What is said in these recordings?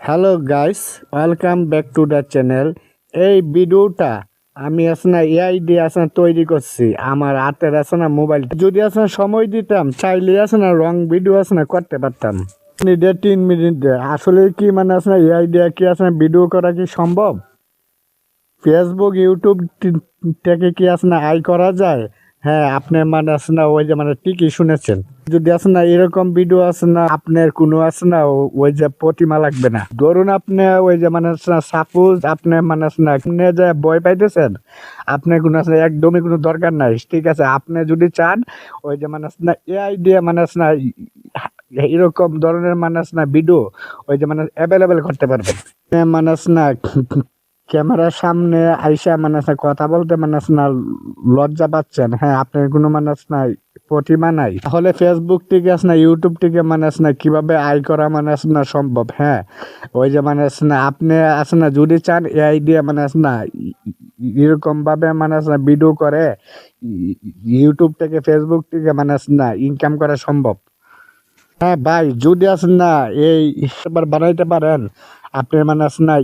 Hello guys welcome back to the channel এই ভিডিওটা আমি আসলে এআই দিয়ে আসলে তৈরি করছি। আমার হাতের আছে না মোবাইল যদি আসলে সময় দিতাম, চাইলে আছে না রং ভিডিও আছে না করতে পারতাম। মিনিটে, তিন মিনিটে। আসলে কি মানে আসলে এআই দিয়ে কি আসলে ভিডিও করা কি সম্ভব? ফেসবুক ইউটিউব থেকে কি আসলে আয় করা যায়? হ্যাঁ আপনার মানে আছে না ওই যে মানে ঠিকই শুনেছেন যদি আছে না এরকম ভিডিও আছে না আপনার কোনো আছে না ওই যে প্রতিমা লাগবে না ধরুন আপনি ওই যে মানে আছে না সাপোজ আপনি মানে আছে না আপনি যে ভয় পাইতেছেন আপনার কোনো আছে একদমই কোনো দরকার নাই ঠিক আছে আপনি যদি চান ওই যে মানে আছে না এআই দিয়ে মানে আছে না এরকম ধরনের মানে আছে না ভিডিও ওই যে মানে অ্যাভেলেবেল করতে পারবেন মানে আছে না ক্যামেরার সামনে আইসা মানে কথা বলতে মানে না লজ্জা পাচ্ছেন। হ্যাঁ আপনার কোনো মানে নাই, প্রতিমা নাই। তাহলে ফেসবুক থেকে আস না ইউটিউব থেকে মানে না, কীভাবে আয় করা মানে না সম্ভব? হ্যাঁ ওই যে মানে না, আপনি আস না, যদি চান এআই দিয়ে মানে না, এরকমভাবে মানে না ভিডিও করে ইউটিউব থেকে ফেসবুক থেকে মানে না ইনকাম করা সম্ভব। হ্যাঁ ভাই, যদি আসেন না, এই বানাইতে পারেন। আপনি মানে না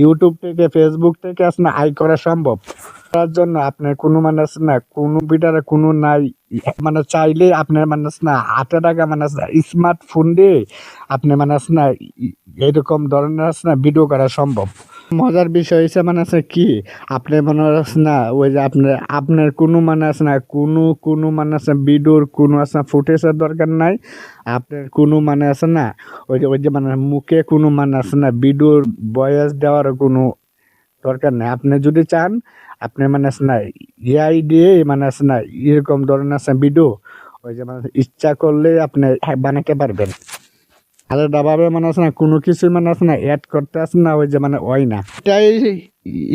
ইউটিউব থেকে ফেসবুক থেকে না আয় করা সম্ভব। তার জন্য আপনার কোনো মানে না, কোনো বিটারে কোনো নাই। মানে চাইলে আপনার মানে না, হাতে টাকা মানে স্মার্টফোন দিয়ে আপনি মানে না, এরকম ধরনের না ভিডিও করা সম্ভব। মজার বিষয় হচ্ছে মানে আছে কি, আপনি মনে আছে না, ওই যে আপনার আপনার কোনো মানে আছে না, কোনো কোনো মানে আছে ভিডিওর কোনো আছে না ফুটেজের দরকার নাই। আপনার কোনো মানে আছে না, ওই যে ওই যে মানে মুখে কোনো মানে আছে না, ভিডিওর বয়স দেওয়ার কোনো দরকার নেই। আপনি যদি চান, আপনি মানে আছে না এআই দিয়ে মানে আছে না, এরকম ধরনের আছে ভিডিও, ওই যে মানে ইচ্ছা করলে আপনি বানাতে পারবেন। আলাদা ভাবে মানে আছে না কোনো কিছু মানে আছে না অ্যাড করতে আছে না ওই যে মানে হয় না এটাই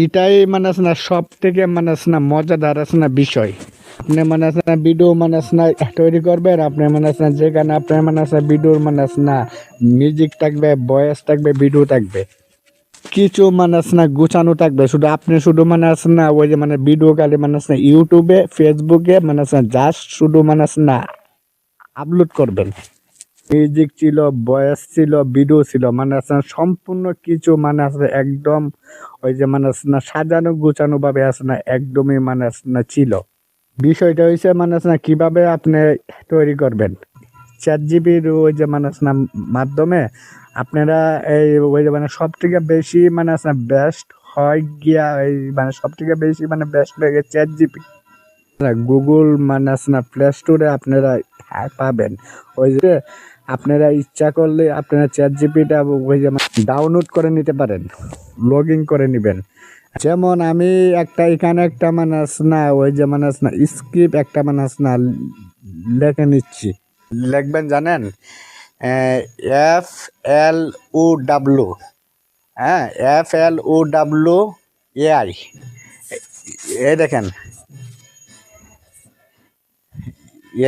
এটাই মানে আছে না সব থেকে মানে আছে না মজাদার আছে না বিষয় আপনি মানে আছে না ভিডিও মানে আছে না তৈরি করবেন আপনি মানে আছে না যেখানে আপনার মানে আছে ভিডিওর মানে আছে না মিউজিক থাকবে ভয়েস থাকবে ভিডিও থাকবে কিছু মানে আছে না গুছানো থাকবে শুধু আপনি শুধু মানে আছে না ওই যে মানে ভিডিও কালে মানে আছে না ইউটিউবে ফেসবুকে মানে আছে না জাস্ট শুধু মানে আছে না আপলোড করবেন মিউজিক ছিল ভয়েস ছিল ভিডিও ছিল মানে আছে না সম্পূর্ণ কিছু মানে আছে একদম ওই যে মানে আছে না সাজানো গুছানো ভাবে আছে না একদমই মানে আছে না ছিল। বিষয়টা হয়েছে মানে আছে না কীভাবে আপনি তৈরি করবেন? চ্যাট জিবির ওই যে মানে আছে না মাধ্যমে আপনারা এই ওই যে মানে সব থেকে বেশি মানে আছে না বেস্ট হয় গিয়া এই মানে সব থেকে বেশি মানে বেস্ট লাগে চ্যাট জিবি গুগল মানে আছে না প্লে স্টোরে আপনারা পাবেন। ওই যে আপনারা ইচ্ছা করলে আপনারা চ্যাট জিপিটা ডাউনলোড করে নিতে পারেন লগ ইন করে নেবেন। যেমন আমি একটা, এখানে একটা মানে আছে না, ওই যে মানে আছে না স্ক্রিপ্ট একটা মানে আছে না, লেখে নিচ্ছি। লিখবেন জানেন? এফ এল ও ডাব্লু হ্যাঁ F L O W AI এ দেখেন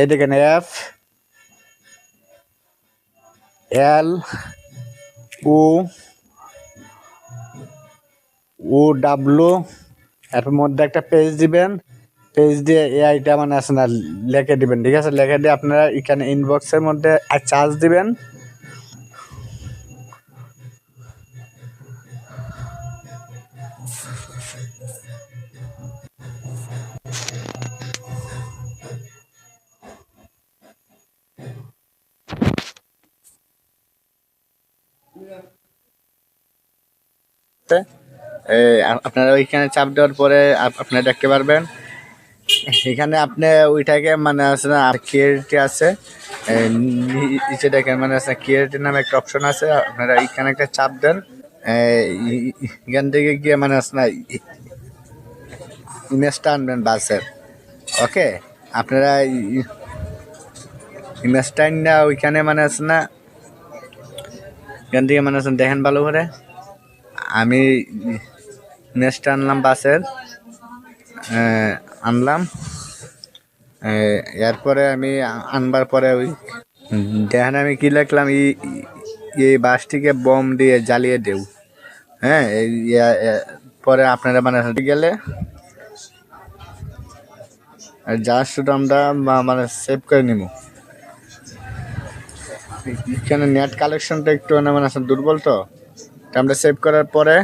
এ দেখেন এফ এল ও ও ডাব্লু এর মধ্যে একটা পেজ দিবেন। পেজ দিয়ে এআইটা মানে আছে না, লিখে দিবেন, ঠিক আছে? লিখে দিয়ে আপনারা এখানে ইনবক্সের মধ্যে চার্জ দিবেন। আ- আপনারা ওইখানে চাপ দেওয়ার পরে আপ- আপনারা দেখতে পারবেন। এখানে আপনি ওইটাকে মানে আছে না ক্রিয়েটি আছে। নিচে দেখেন মানে আছে ক্রিয়েটি নামে একটা অপশন আছে। আপনারা এইখানে একটা চাপ দেন। এখান থেকে গিয়ে মানে আছে না ইমেজটা আনবেন বাসের। ওকে? আপনারা ইমেজটা না, ওইখানে মানে আছে না, এখান থেকে মানে দেখেন ভালো করে। আমি নেক্সট আনলাম বাসের আনলাম। এরপরে আমি আনবার পরে ওই দেখেন আমি কি লিখলাম এই এই বাসটিকে বম দিয়ে জ্বালিয়ে দেও হ্যাঁ পরে আপনারা মানে গেলে শুধু আমরা মানে সেভ করে নিব। এখানে নেট কালেকশনটা একটু মানে মানে দুর্বল তা। আমরা সেভ করার পরে